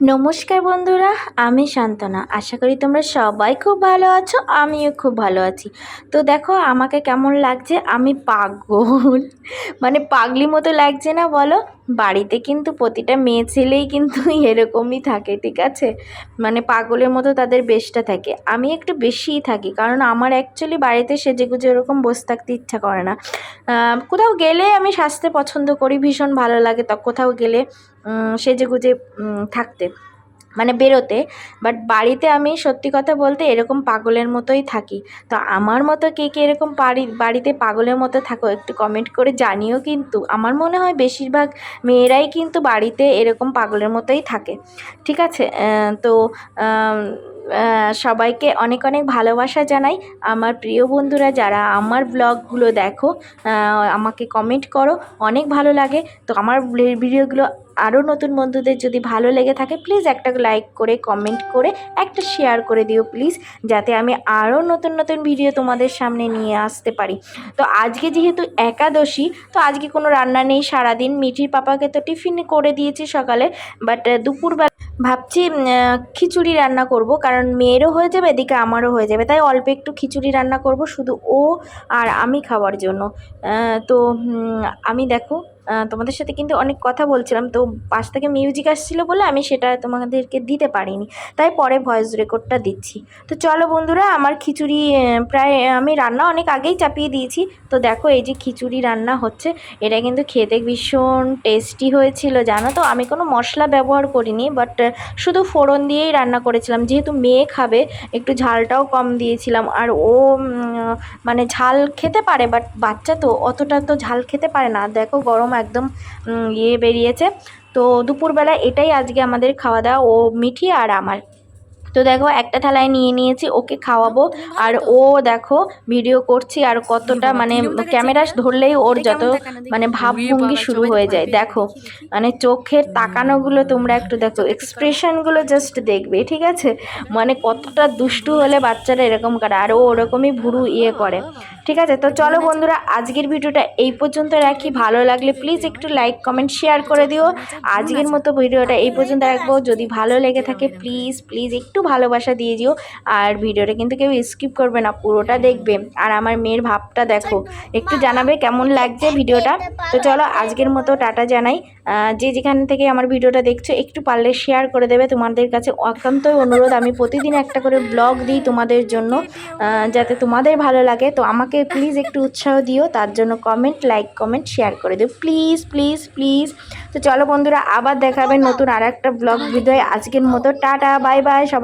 নমস্কার বন্ধুরা, আমি শান্তনা। আশা করি তোমরা সবাই খুব ভালো আছো, আমিও খুব ভালো আছি। তো দেখো, আমাকে কেমন লাগছে? আমি পাগল। মানে পাগলি মতো লাগছে না বলো? বাড়িতে কিন্তু প্রতিটা মেয়ে ছেলেই কিন্তু এরকমই থাকে, ঠিক আছে? মানে পাগলের মতো তাদের বেশটা থাকে। আমি একটু বেশিই থাকি, কারণ আমার অ্যাকচুয়ালি বাড়িতে সেজে গুজে ওরকম বসে থাকতে ইচ্ছা করে না। কোথাও গেলে আমি সাজতে পছন্দ করি, ভীষণ ভালো লাগে, তা কোথাও গেলে উম, সেজে গুজে থাকতে মানে বেরোতে। বাট বাড়িতে আমি সত্যি কথা বলতে এরকম পাগলের মতোই থাকি। তো আমার মতো কে কে এরকম বাড়ি বাড়িতে পাগলের মতো থাকো একটু কমেন্ট করে জানিও কিন্তু আমার মনে হয় বেশিরভাগ মেয়েরাই কিন্তু বাড়িতে এরকম পাগলের মতোই থাকে। ঠিক আছে? তো সবাইকে অনেক অনেক ভালোবাসা জানাই। আমার প্রিয় বন্ধুরা, যারা আমার ব্লগগুলো দেখো আমাকে কমেন্ট করো, অনেক ভালো লাগে। তো আমার ভিডিওগুলো আরও নতুন বন্ধুদের যদি ভালো লেগে থাকে প্লিজ একটা লাইক করে কমেন্ট করে, একটা শেয়ার করে দিও প্লিজ যাতে আমি আরও নতুন নতুন ভিডিও তোমাদের সামনে নিয়ে আসতে পারি। তো আজকে যেহেতু একাদশী, তো আজকে কোনো রান্না নেই, সারাদিন মিঠির পাপাকে তো টিফিন করে দিয়েছি সকালে বাট দুপুরবেলা ভাবছি খিচুড়ি রান্না করব, কারণ মেয়েরও হয়ে যাবে, এদিকে আমারও হয়ে যাবে। তাই অল্প একটু খিচুড়ি রান্না করব, শুধু ও আর আমি খাওয়ার জন্য। তো আমি দেখো তোমাদের সাথে কিন্তু অনেক কথা বলছিলাম। তো পাশ থেকে মিউজিক আসছিল বলে আমি সেটা তোমাদেরকে দিতে পারিনি। তাই পরে ভয়েস রেকর্ডটা দিচ্ছি। তো চলো বন্ধুরা, আমার খিচুড়ি প্রায় আমি রান্না অনেক আগেই চাপিয়ে দিয়েছি। তো দেখো এই যে খিচুড়ি রান্না হচ্ছে, এটা কিন্তু খেতে ভীষণ টেস্টি হয়েছিল, জানো তো? আমি কোনো মশলা ব্যবহার করিনি বাট শুধু ফোড়ন দিয়েই রান্না করেছিলাম। যেহেতু মেয়ে খাবে, একটু ঝালটাও কম দিয়েছিলাম। আর ও মানে ঝাল খেতে পারে বাট বাচ্চা তো অতটা তো ঝাল খেতে পারে না। দেখো গরম একদম ইয়ে বেরিয়েছে। তো দুপুরবেলা এটাই আজকে আমাদের খাওয়া দাওয়া ও মিঠি আর আমার। তো দেখো একটা থালায় নিয়ে নিয়েছি ওকে খাওয়াবো। আর ও দেখো ভিডিও করছি আর কতটা মানে ক্যামেরা ধরলেই ওর যত মানে ভাবভঙ্গি শুরু হয়ে যায়। দেখো মানে চোখের তাকানোগুলো তোমরা একটু দেখো এক্সপ্রেশনগুলো জাস্ট দেখবে ঠিক আছে? মানে কতটা দুষ্টু হলে বাচ্চারা এরকম করে আর ও ওরকমই ভুরু ইয়ে করে ঠিক আছে? তো চলো বন্ধুরা আজকের ভিডিওটা এই পর্যন্ত রাখি। ভালো লাগলে প্লিজ একটু লাইক কমেন্ট শেয়ার করে দিও। আজকের মতো ভিডিওটা এই পর্যন্ত রাখব। যদি ভালো লেগে থাকে প্লিজ প্লিজ একটু ভালোবাসা দিয়ে দিও। আর ভিডিওটা কিন্তু কেউ স্কিপ করবে না, পুরোটা দেখবে। আর আমার মেয়ের ভাবটা দেখো, একটু জানাবে কেমন লাগছে ভিডিওটা। তো চলো আজকের মতো টাটা জানাই। যে যেখান থেকে আমার ভিডিওটা দেখছ, একটু পারলে শেয়ার করে দেবে। তোমাদের কাছে অত্যন্তই অনুরোধ, আমি প্রতিদিন একটা করে ব্লগ দিই তোমাদের জন্য যাতে তোমাদের ভালো লাগে। তো আমাকে প্লিজ একটু উৎসাহ দিও, তার জন্য কমেন্ট লাইক কমেন্ট শেয়ার করে দিও। প্লিজ প্লিজ প্লিজ তো চলো বন্ধুরা, আবার দেখাবে নতুন আর একটা ব্লগ ভিডিও আজকের মতো টাটা বাই বাই